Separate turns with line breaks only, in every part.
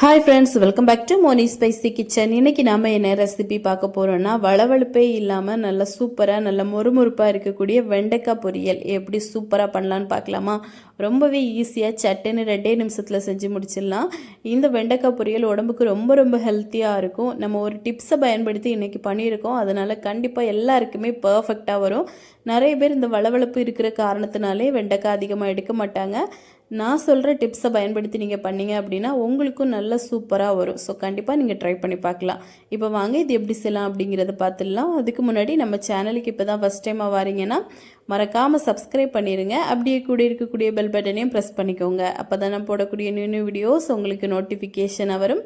Hi friends welcome back to Moni spicy kitchen இன்னைக்கு நாம என்ன ரெசிபி பார்க்க போறோம்னா வளவழுப்பே இல்லாமல் நல்லா சூப்பராக நல்ல மொறுமொறுப்பாக இருக்கக்கூடிய வெண்டைக்காய் பொரியல். எப்படி சூப்பராக பண்ணலான்னு பார்க்கலாமா? ரொம்பவே ஈஸியாக சட்டுன்னு ரெண்டே நிமிஷத்தில் செஞ்சு முடிச்சிடலாம். இந்த வெண்டைக்காய் பொரியல் உடம்புக்கு ரொம்ப ரொம்ப ஹெல்த்தியாக இருக்கும். நம்ம ஒரு டிப்ஸை பயன்படுத்தி இன்னைக்கு பண்ணியிருக்கோம். அதனால கண்டிப்பாக எல்லாருக்குமே பர்ஃபெக்டாக வரும். நிறைய பேர் இந்த வளவளப்பு இருக்கிற காரணத்தினாலே வெண்டைக்காய் அதிகமாக எடுக்க மாட்டாங்க. நான் சொல்கிற டிப்ஸை பயன்படுத்தி நீங்கள் பண்ணீங்க அப்படின்னா உங்களுக்கும் நல்ல சூப்பராக வரும். ஸோ கண்டிப்பாக நீங்கள் ட்ரை பண்ணி பார்க்கலாம். இப்போ வாங்க இது எப்படி செய்யலாம் அப்படிங்கிறத பார்த்துடலாம். அதுக்கு முன்னாடி நம்ம சேனலுக்கு இப்போ தான் ஃபஸ்ட் டைமாக வாரீங்கன்னா மறக்காமல் சப்ஸ்கிரைப் பண்ணிடுங்க அப்படியே கூட இருக்கக்கூடிய பெல் பட்டனையும் ப்ரெஸ் பண்ணிக்கோங்க. அப்போ தான் நான் போடக்கூடிய நியூ நியூ வீடியோஸ் உங்களுக்கு நோட்டிஃபிகேஷனாக வரும்.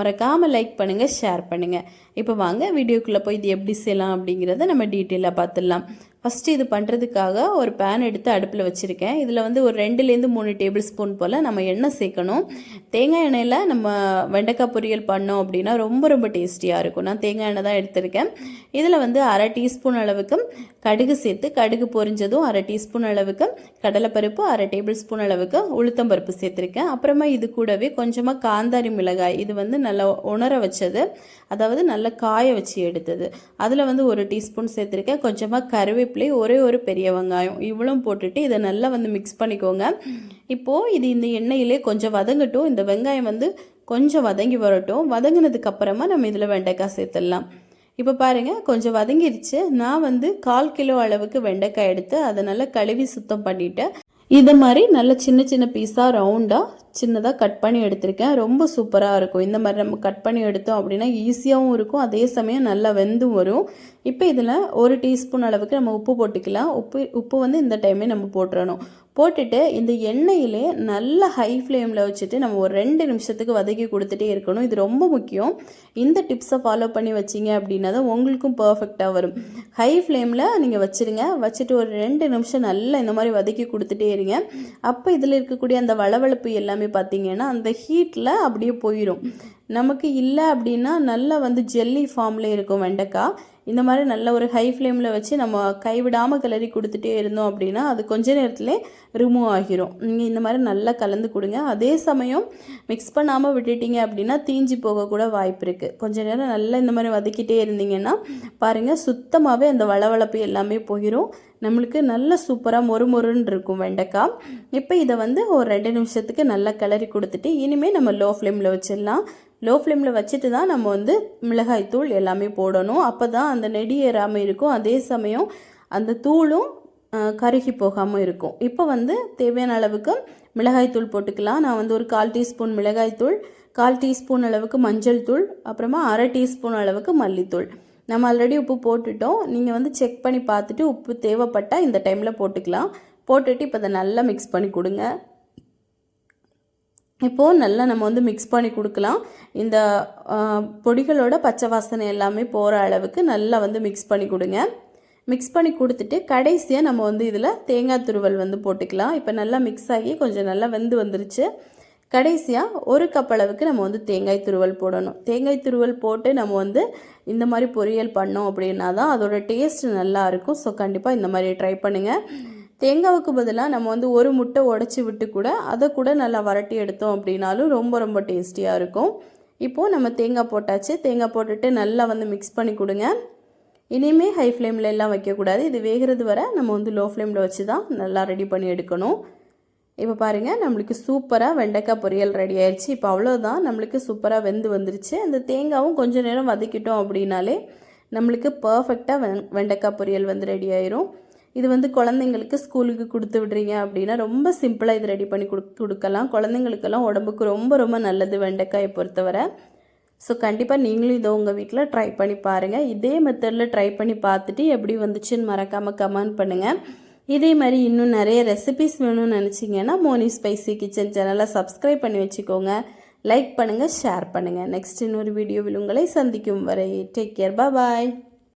மறக்காமல் லைக் பண்ணுங்கள் ஷேர் பண்ணுங்கள் இப்போ வாங்க வீடியோக்குள்ளே போய் இது எப்படி செய்யலாம் அப்படிங்கிறத நம்ம டீட்டெயிலாக பார்த்துடலாம். ஃபஸ்ட்டு இது பண்ணுறதுக்காக ஒரு பேன் எடுத்து அடுப்பில் வச்சுருக்கேன். இதில் வந்து ஒரு ரெண்டுலேருந்து மூணு டேபிள் ஸ்பூன் போல் நம்ம எண்ணெய் சேர்க்கணும். தேங்காய் எண்ணெயில் நம்ம வெண்டைக்காய் பொரியல் பண்ணோம் அப்படின்னா ரொம்ப ரொம்ப டேஸ்டியாக இருக்கும். நான் தேங்காய் எண்ணெய் தான் எடுத்திருக்கேன். இதில் வந்து அரை டீஸ்பூன் அளவுக்கு கடுகு சேர்த்து கடுகு பொரிஞ்சதும் அரை டீஸ்பூன் அளவுக்கு கடலைப்பருப்பு அரை டேபிள் ஸ்பூன் அளவுக்கு உளுத்தம்பருப்பு சேர்த்துருக்கேன். அப்புறமா இது கூடவே கொஞ்சமாக காந்தாரி மிளகாய் இது வந்து நல்லா உணர வச்சது. அதாவது நல்லா காய வச்சு எடுத்தது. அதில் வந்து ஒரு டீஸ்பூன் சேர்த்துருக்கேன். கொஞ்சமாக கருவேப்பிலை ஒரே ஒரு பெரிய வெங்காயம் இவ்வளோ போட்டுட்டு இதை நல்லா வந்து மிக்ஸ் பண்ணிக்கோங்க. இப்போது இது இந்த எண்ணெயிலே கொஞ்சம் வதங்கட்டும். இந்த வெங்காயம் வந்து கொஞ்சம் வதங்கி வரட்டும். வதங்கினதுக்கு அப்புறமா நம்ம இதில் வெண்டைக்காய் சேர்த்துடலாம். இப்போ பாருங்கள் கொஞ்சம் வதங்கிருச்சு. நான் வந்து கால் கிலோ அளவுக்கு வெண்டைக்காய் எடுத்து அதை நல்லா கழுவி சுத்தம் பண்ணிவிட்டு இதை மாதிரி நல்ல சின்ன சின்ன பீஸாக ரவுண்டாக சின்னதாக கட் பண்ணி எடுத்திருக்கேன். ரொம்ப சூப்பராக இருக்கும். இந்த மாதிரி நம்ம கட் பண்ணி எடுத்தோம் அப்படின்னா ஈஸியாகவும் இருக்கும். அதே சமயம் நல்லா வெந்தும் வரும். இப்போ இதில் ஒரு டீஸ்பூன் அளவுக்கு நம்ம உப்பு போட்டுக்கலாம். உப்பு உப்பு வந்து இந்த டைமே நம்ம போட்டுறணும். போட்டுட்டு இந்த எண்ணெயிலே நல்ல ஹை ஃப்ளேமில் வச்சுட்டு நம்ம ஒரு ரெண்டு நிமிஷத்துக்கு வதக்கி கொடுத்துட்டே இருக்கணும். இது ரொம்ப முக்கியம். இந்த டிப்ஸை ஃபாலோ பண்ணி வச்சிங்க அப்படின்னா தான் உங்களுக்கும் பர்ஃபெக்டாக வரும். ஹை ஃப்ளேமில் நீங்கள் வச்சுருங்க. வச்சுட்டு ஒரு ரெண்டு நிமிஷம் நல்லா இந்த மாதிரி வதக்கி கொடுத்துட்டே இருங்க. அப்போ இதில் இருக்கக்கூடிய அந்த வளவளப்பு எல்லாமே பார்த்தீங்கன்னா அந்த ஹீட்டில் அப்படியே போயிடும் நமக்கு இல்லை அப்படின்னா நல்லா வந்து ஜெல்லி ஃபார்மில் இருக்கும் வெண்டைக்காய். இந்த மாதிரி நல்ல ஒரு ஹை ஃப்ளேமில் வச்சு நம்ம கைவிடாமல் கிளறி கொடுத்துட்டே இருந்தோம் அப்படின்னா அது கொஞ்ச நேரத்தில் ரிமூவ் ஆகிரும். நீங்கள் இந்த மாதிரி நல்லா கலந்து கொடுங்க. அதே சமயம் மிக்ஸ் பண்ணாமல் விட்டுட்டீங்க அப்படின்னா தீஞ்சு போகக்கூட வாய்ப்பு இருக்குது கொஞ்ச நேரம் நல்லா இந்த மாதிரி வதக்கிட்டே இருந்தீங்கன்னா பாருங்கள் சுத்தமாகவே அந்த வளவளப்பு எல்லாமே போயிடும் நம்மளுக்கு நல்ல சூப்பராக மொறு மொறுன்னு இருக்கும் வெண்டைக்காய். இப்போ இதை வந்து ஒரு ரெண்டு நிமிஷத்துக்கு நல்லா கிளறி கொடுத்துட்டு இனிமேல் நம்ம லோ ஃப்ளேமில் வச்சிடலாம் லோ ஃப்ளேமில் வச்சுட்டு தான் நம்ம வந்து மிளகாய் தூள் எல்லாமே போடணும். அப்போ தான் அந்த நெடி ஏறாமல் இருக்கும். அதே சமயம் அந்த தூளும் கருகி போகாமல் இருக்கும். இப்போ வந்து தேவையான அளவுக்கு மிளகாய் தூள் போட்டுக்கலாம். நான் வந்து ஒரு கால் டீஸ்பூன் மிளகாய் தூள் கால் டீஸ்பூன் அளவுக்கு மஞ்சள் தூள் அப்புறமா அரை டீஸ்பூன் அளவுக்கு மல்லித்தூள். நம்ம ஆல்ரெடி உப்பு போட்டுட்டோம். நீங்கள் வந்து செக் பண்ணி பார்த்துட்டு உப்பு தேவைப்பட்டால் இந்த டைமில் போட்டுக்கலாம். போட்டுட்டு இப்போ அதை நல்லா மிக்ஸ் பண்ணி கொடுங்க. இப்போது நல்லா நம்ம வந்து மிக்ஸ் பண்ணி கொடுக்கலாம். இந்த பொடிகளோட பச்சை வாசனை எல்லாமே போகிற அளவுக்கு நல்லா வந்து மிக்ஸ் பண்ணி கொடுங்க. மிக்ஸ் பண்ணி கொடுத்துட்டு கடைசியாக நம்ம வந்து இதில் தேங்காய் துருவல் வந்து போட்டுக்கலாம். இப்போ நல்லா மிக்ஸ் ஆகி கொஞ்சம் நல்லா வெந்து வந்துருச்சு. கடைசியாக ஒரு கப் அளவுக்கு நம்ம வந்து தேங்காய் துருவல் போடணும். தேங்காய் துருவல் போட்டு நம்ம வந்து இந்த மாதிரி பொரியல் பண்ணோம் அப்படின்னா தான் அதோட டேஸ்ட் நல்லாயிருக்கும் ஸோ கண்டிப்பாக இந்த மாதிரி ட்ரை பண்ணுங்கள் தேங்காவுக்கு பதிலாக நம்ம வந்து ஒரு முட்டை உடச்சி விட்டு கூட அதை கூட நல்லா வரட்டி எடுத்தோம் அப்படின்னாலும் ரொம்ப ரொம்ப டேஸ்டியாக இருக்கும். இப்போது நம்ம தேங்காய் போட்டாச்சு. தேங்காய் போட்டுட்டு நல்லா வந்து மிக்ஸ் பண்ணி கொடுங்க. இனிமேல் ஹை ஃப்ளேமில் எல்லாம் வைக்கக்கூடாது. இது வேகிறது வரை நம்ம வந்து லோ ஃப்ளேமில் வச்சு தான் நல்லா ரெடி பண்ணி எடுக்கணும். இப்போ பாருங்கள் நம்மளுக்கு சூப்பராக வெண்டைக்காய் பொரியல் ரெடி ஆயிடுச்சு. இப்போ அவ்வளோதான் நம்மளுக்கு சூப்பராக வெந்து வந்துருச்சு. அந்த தேங்காவும் கொஞ்சம் நேரம் வதக்கிட்டோம் அப்படின்னாலே நம்மளுக்கு பர்ஃபெக்டாக வெ வெண்டைக்காய் பொரியல் வந்து ரெடி ஆயிரும். இது வந்து குழந்தைங்களுக்கு ஸ்கூலுக்கு கொடுத்து விடுறீங்க அப்படின்னா ரொம்ப சிம்பிளாக இது ரெடி பண்ணி கொடு கொடுக்கலாம். குழந்தைங்களுக்கெல்லாம் உடம்புக்கு ரொம்ப ரொம்ப நல்லது வெண்டைக்காயை பொறுத்தவரை. ஸோ கண்டிப்பாக நீங்களும் இதை உங்கள் வீட்டில் ட்ரை பண்ணி பாருங்கள் இதே மெத்தடில் ட்ரை பண்ணி பார்த்துட்டு எப்படி வந்துச்சுன்னு மறக்காமல் கமெண்ட் பண்ணுங்கள் இதே மாதிரி இன்னும் நிறைய ரெசிபிஸ் வேணும்னு நினச்சிங்கன்னா மோனி ஸ்பைசி கிச்சன் சேனலை சப்ஸ்கிரைப் பண்ணி வச்சுக்கோங்க. லைக் பண்ணுங்கள் ஷேர் பண்ணுங்கள் நெக்ஸ்ட் இன்னொரு வீடியோவில் உங்களை சந்திக்கும் வரை டேக் கேர் பாய்